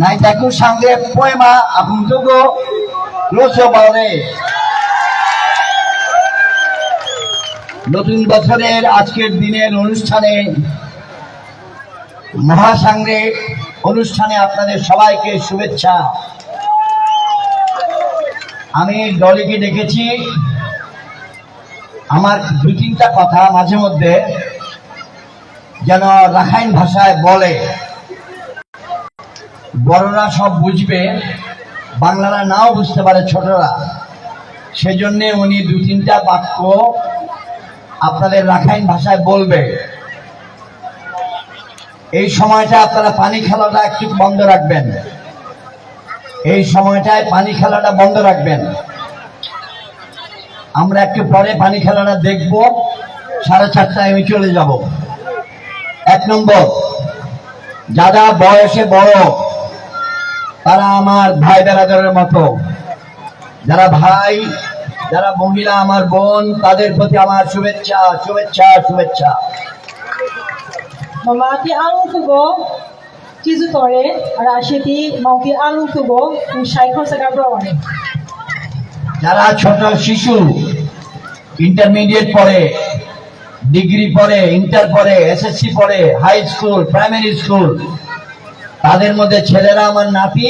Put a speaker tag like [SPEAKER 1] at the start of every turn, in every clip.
[SPEAKER 1] নাইটাকু সঙ্গে পয়মা আহুমতুগো রসো বাউরে নতুন বছরের আজকের দিনের অনুষ্ঠানে মহাসাংরে অনুষ্ঠানে আপনাদের সবাইকে শুভেচ্ছা। আমি ডলিকে ডেকেছি। আমার দু তিনটা কথা মাঝে মধ্যে যেন রাখাইন ভাষায় বলে। বড়রা সব বুঝবে, বাংলারা নাও বুঝতে পারে ছোটরা। সেজন্যে উনি দু তিনটা বাক্য আপনাদের রাখাইন ভাষায় বলবে। এই সময়টা আপনারা পানি খেলাটা একটু বন্ধ রাখবেন। এই সময়টায় পানি খেলাটা বন্ধ রাখবেন। আমরা একটু পরে পানি খেলাটা দেখব। সাড়ে চারটায় আমি চলে যাব। এক নম্বর যারা বয়সে বড়। তারা আমার ভাই বেড়াদারের মতো। যারা ভাই যারা মহিলা আমার বোন তাদের প্রতি আমার শুভেচ্ছা শুভেচ্ছা শুভেচ্ছা।
[SPEAKER 2] tugo, kung shai kon sa gabrawan.
[SPEAKER 1] যারা ছোট শিশু ইন্টারমিডিয়েট পড়ে ডিগ্রি পড়ে ইন্টার পড়ে এসএসসি পড়ে হাই স্কুল প্রাইমারি স্কুল তাদের মধ্যে ছেলেরা আমার নাতি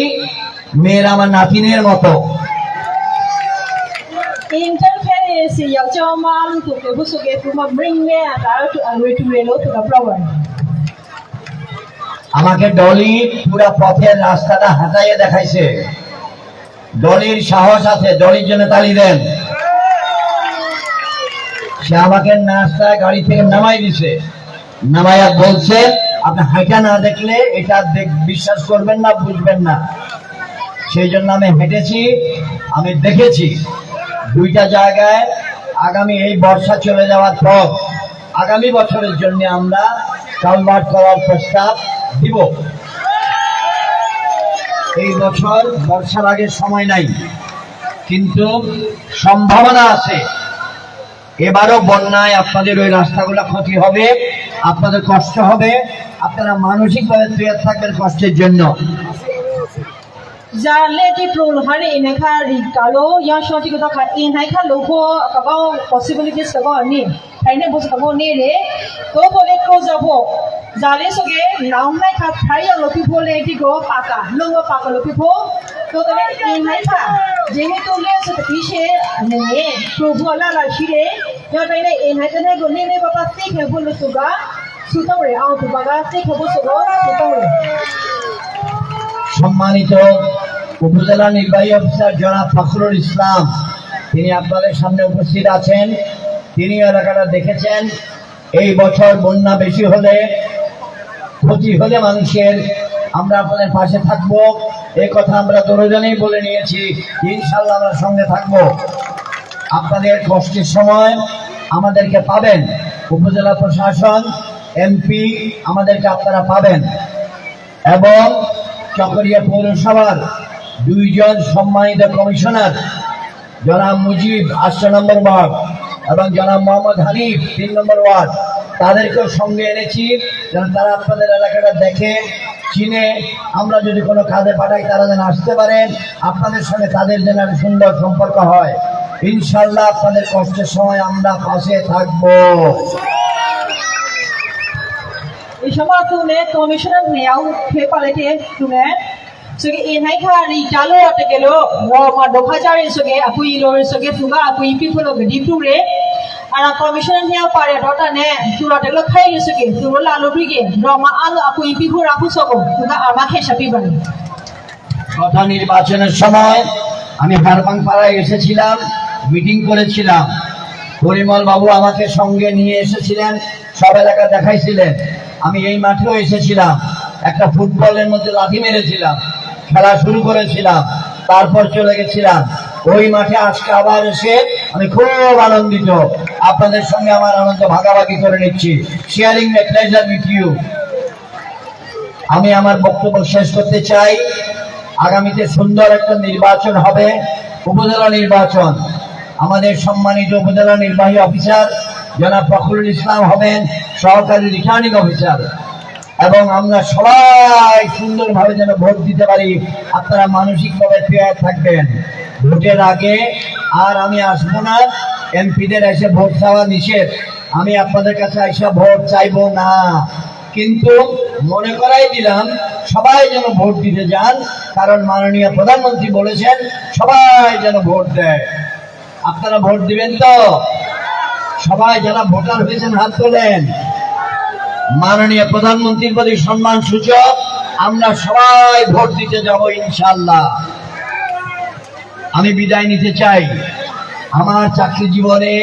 [SPEAKER 1] মেয়েরা আমার নাতিনের মতো।
[SPEAKER 2] busu bring me atara relo.
[SPEAKER 1] আমাকে ডলি পুরা পথের রাস্তাটা হাঁটাইয়ে দেখাইছে। ডলির সাহস আছে ডলির জন্য তালি দেন। সে আমাকে নাস্তায় গাড়ি থেকে নামাই দিছে। নামাইয়া বলছে আপনি হাঁটা না দেখলে এটা দেখ- বিশ্বাস করবেন না, বুঝবেন না। সেই জন্য আমি হেঁটেছি, আমি দেখেছি দুইটা জায়গায় আগামী এই বর্ষা চলে যাওয়ার পর আগামী বছরের জন্য আমরা কালভার্ট করার প্রস্তাব দিব। এই বছর বর্ষার আগে সময় নাই, কিন্তু সম্ভাবনা আছে। এবারও বন্যায় আপনাদের ওই রাস্তাগুলো ক্ষতি হবে, আপনাদের কষ্ট হবে। আপনারা মানসিকভাবে তৈরি থাকবেন কষ্টের জন্য.
[SPEAKER 2] Hai ne bus ka ba ni re. To ko le ko za bo. Zale so ge naung hai ka thai ya lo bo le ti go pa ka. Lo go pa ka lo pi bo. To ko le in hai ka. যেহেতু লে সে তো পিছে নে প্রভু আলা লা শিরে ya dai ne in hai ka ne go ne ne ba pa
[SPEAKER 1] সম্মানিত উপজেলা নির্বাহী অফিসার জনাব ফখরুল ইসলাম, তিনি আপনাদের সামনে উপস্থিত আছেন। তিনি এলাকাটা দেখেছেন। এই বছর বন্যা বেশি হলে, ক্ষতি হলে মানুষের, আমরা আপনাদের পাশে থাকব। এই কথা আমরা দুজনেই বলে নিয়েছি। ইনশাল্লাহ আমরা সঙ্গে থাকব। আপনাদের কষ্টের সময় আমাদেরকে পাবেন। উপজেলা প্রশাসন এমপি আমাদেরকে আপনারা পাবেন। এবং চকরিয়া পৌরসভার দুইজন সম্মানিত কমিশনার, জনাব মুজিব আটশো নম্বর ওয়ার্ড এবং জনাব মোহাম্মদ হানিফ তিন নম্বর ওয়ার্ড। তাদেরকেও সঙ্গে এনেছি যেন তারা আপনাদের এলাকাটা দেখে, চিনে। আমরা যদি কোনো কাজে পাঠাই তারা যেন আসতে পারেন আপনাদের সঙ্গে তাদের যেন সুন্দর সম্পর্ক হয়। ইনশাল্লাহ আপনাদের কষ্টের সময় আমরা পাশে থাকব।
[SPEAKER 2] Ishama tu ne commissioner ne au phe pale te tu ne so ge in hai kha ri chalo ate gelo wo ma do kha jare so ge apui lo so ge tu ga apui pi phulo ge di tu re ara commissioner ne pare dota ne tu ra de lo khai ni so ge tu ro la lo bi ge ro ma alo apui pi phu ra phu so go tu ga ama khe shapi bani
[SPEAKER 1] কথা নির্বাচনের সময় আমি হারবাং পাড়ায় এসেছিলাম meeting করেছিলাম পরিমল বাবু আমাকে সঙ্গে নিয়ে এসেছিলেন সব এলাকা দেখাইছিলেন আমি এই মাঠেও এসেছিলাম। একটা ফুটবলের মধ্যে লাথি মেরেছিলাম। খেলা শুরু করেছিলাম। তারপর চলে গেছিলাম। ওই মাঠে আজকে আবার এসে আমি খুব আনন্দিত। আপনাদের সঙ্গে আমার আনন্দ ভাগাভাগি করে নিচ্ছি। Sharing the pleasure with you আমি আমার বক্তব্য শেষ করতে চাই। আগামীতে সুন্দর একটা নির্বাচন হবে। উপজেলা নির্বাচন। আমাদের সম্মানিত উপজেলা নির্বাহী অফিসার জনাব ফখরুল ইসলাম হবেন। সহকারী রিটার্নিং অফিসার। এবং আমরা সবাই সুন্দরভাবে যেন ভোট দিতে পারি, আপনারা মানসিকভাবে তৈরি থাকবেন। ভোটের আগে আর আমি আসব না, এমপিদের এসে ভোট চাওয়া নিষেধ। আমি আপনাদের কাছে এসে ভোট চাইব না। কিন্তু মনে করাই দিলাম, সবাই যেন ভোট দিতে যান, কারণ মাননীয় প্রধানমন্ত্রী বলেছেন, সবাই যেন ভোট দেয়। আপনারা ভোট দিবেন তো? সবাই যারা ভোটার হয়েছেন, হাত তোলেন। মাননীয় প্রধানমন্ত্রীর প্রতি সম্মান সূচক আমরা সবাই ভোট দিতে যাব ইনশাল্লাহ আমি বিদায় নিতে চাই। আমার চাকরি জীবনে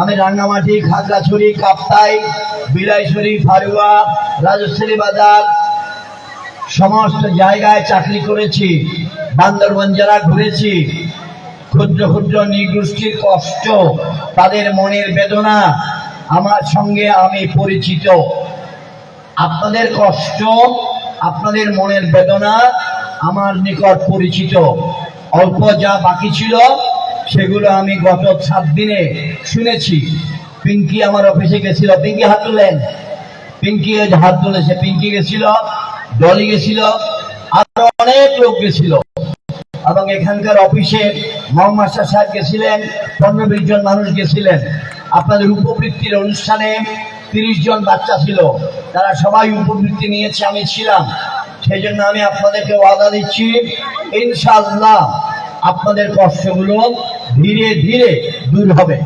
[SPEAKER 1] আমি রাঙ্গামাটি খাগড়াছড়ি, কাপ্তাই, বিলাইছড়ি, ফারুয়া, রাজশ্রী বাজার সমস্ত জায়গায় চাকরি করেছি, বান্দরবন জেলা ঘুরেছি। ক্ষুদ্র ক্ষুদ্র নিগোষ্ঠীর কষ্ট, তাদের মনের বেদনা আমার সঙ্গে আমি পরিচিত। আপনাদের কষ্ট, আপনাদের মনের বেদনা আমার নিকট পরিচিত। অল্প যা বাকি ছিল, সেগুলো আমি গত সাত দিনে শুনেছি। পিঙ্কি আমার অফিসে গেছিল। পিঙ্কি হাত তুলেন। পিঙ্কি হাত তুলেছে। পিঙ্কি গেছিল, ডলি গেছিল, আরও অনেক লোক গেছিল। এবং এখানকার অফিসে শাহ সাহেব গেছিলেন, পনেরো বিশ জন মানুষ গেছিলেন। আপনাদের উপবৃত্তির অনুষ্ঠানে তিরিশ জন বাচ্চা ছিল। তারা সবাই উপবৃত্তি নিয়েছে, আমি ছিলাম। সেই জন্য আমি আপনাদেরকে ওয়াদা দিচ্ছি ইনশাল্লাহ আপনাদের কষ্টগুলো ধীরে ধীরে দূর হবে।